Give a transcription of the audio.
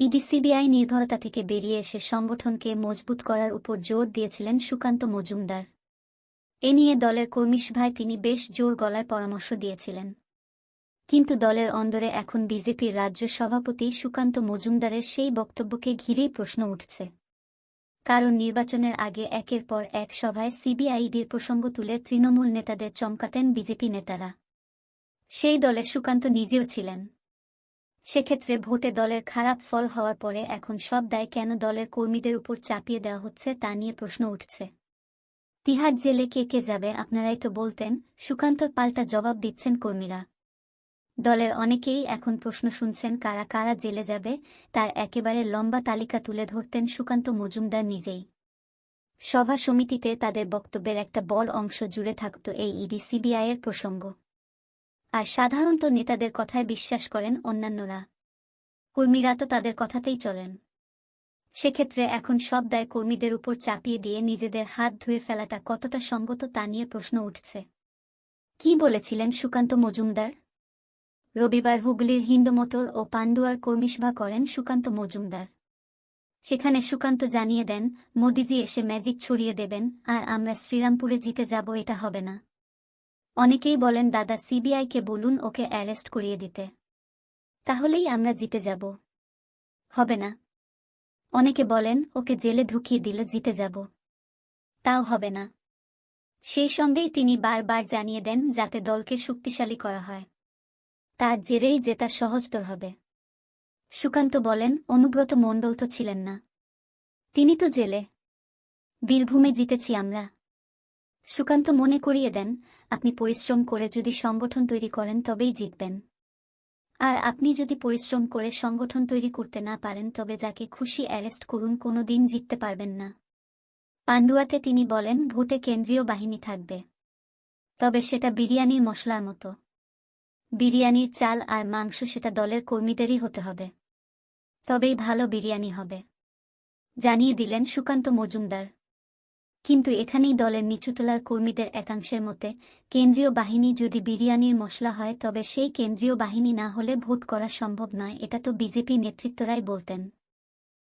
ইডিসিবিআই নির্ভরতা থেকে বেরিয়ে এসে সংগঠনকে মজবুত করার উপর জোর দিয়েছিলেন সুকান্ত মজুমদার। এ নিয়ে দলের কর্মীসভায় তিনি বেশ জোর গলায় পরামর্শ দিয়েছিলেন। কিন্তু দলের অন্দরে এখন বিজেপির রাজ্য সভাপতি সুকান্ত মজুমদারের সেই বক্তব্যকে ঘিরেই প্রশ্ন উঠছে। কারণ নির্বাচনের আগে একের পর এক সভায় সিবিআইডির প্রসঙ্গ তুলে তৃণমূল নেতাদের চমকাতেন বিজেপি নেতারা। সেই দলে সুকান্ত নিজেও ছিলেন। সেক্ষেত্রে ভোটে দলের খারাপ ফল হওয়ার পরে এখন সব দায় কেন দলের কর্মীদের উপর চাপিয়ে দেওয়া হচ্ছে তা নিয়ে প্রশ্ন উঠছে। তিহার জেলে কে কে যাবে আপনারাই তো বলতেন সুকান্তর পাল্টা জবাব দিচ্ছেন কর্মীরা। দলের অনেকেই এখন প্রশ্ন শুনছেন কারা কারা জেলে যাবে, তার একেবারে লম্বা তালিকা তুলে ধরতেন সুকান্ত মজুমদার নিজেই। সভা সমিতিতে তাদের বক্তব্যের একটা বড় অংশ জুড়ে থাকত এই ইডি সিবিআইয়ের প্রসঙ্গ। আর সাধারণত নেতাদের কথায় বিশ্বাস করেন অন্যান্যরা। কর্মীরা তো তাদের কথাতেই চলেন। সেক্ষেত্রে এখন সব দায় কর্মীদের উপর চাপিয়ে দিয়ে নিজেদের হাত ধুয়ে ফেলাটা কতটা সঙ্গত তা নিয়ে প্রশ্ন উঠছে। কি বলেছিলেন সুকান্ত মজুমদার? রবিবার হুগলির হিন্দু মোটর ও পান্ডুয়ার কর্মীসভা করেন সুকান্ত মজুমদার। সেখানে সুকান্ত জানিয়ে দেন, মোদিজি এসে ম্যাজিক ছড়িয়ে দেবেন, আর আমরা শ্রীরামপুরে জিতে যাব, এটা হবে না। অনেকেই বলেন, দাদা সিবিআইকে বলুন, ওকে অ্যারেস্ট করিয়ে দিতে। তাহলেই আমরা জিতে যাব। হবে না। অনেকে বলেন, ওকে জেলে ঢুকিয়ে দিলে জিতে যাব। তাও হবে না। সেই সঙ্গেই তিনি বারবার জানিয়ে দেন, যাতে দলকে শক্তিশালী করা হয়। তার জেরেই জেতা সহজতর হবে। সুকান্ত বলেন, অনুব্রত মণ্ডল তো ছিলেন না। তিনি তো জেলে। বীরভূমে জিতেছি আমরা। সুকান্ত মনে করিয়ে দেন আপনি পরিশ্রম করে যদি সংগঠন তৈরি করেন তবেই জিতবেন। আর আপনি যদি পরিশ্রম করে সংগঠন তৈরি করতে না পারেন তবে যাকে খুশি অ্যারেস্ট করুন কোনো দিন জিততে পারবেন না। পান্ডুয়াতে তিনি বলেন, ভোটে কেন্দ্রীয় বাহিনী থাকবে। তবে সেটা বিরিয়ানির মশলার মতো। বিরিয়ানির চাল আর মাংস সেটা দলের কর্মীদেরই হতে হবে। তবেই ভালো বিরিয়ানি হবে। জানিয়ে দিলেন সুকান্ত মজুমদার। কিন্তু এখানেই দলের নিচুতলার কর্মীদের একাংশের মতে, কেন্দ্রীয় বাহিনী যদি বিরিয়ানির মশলা হয়, তবে সেই কেন্দ্রীয় বাহিনী না হলে ভোট করা সম্ভব নয়, এটা তো বিজেপি নেতৃত্বরাই বলতেন।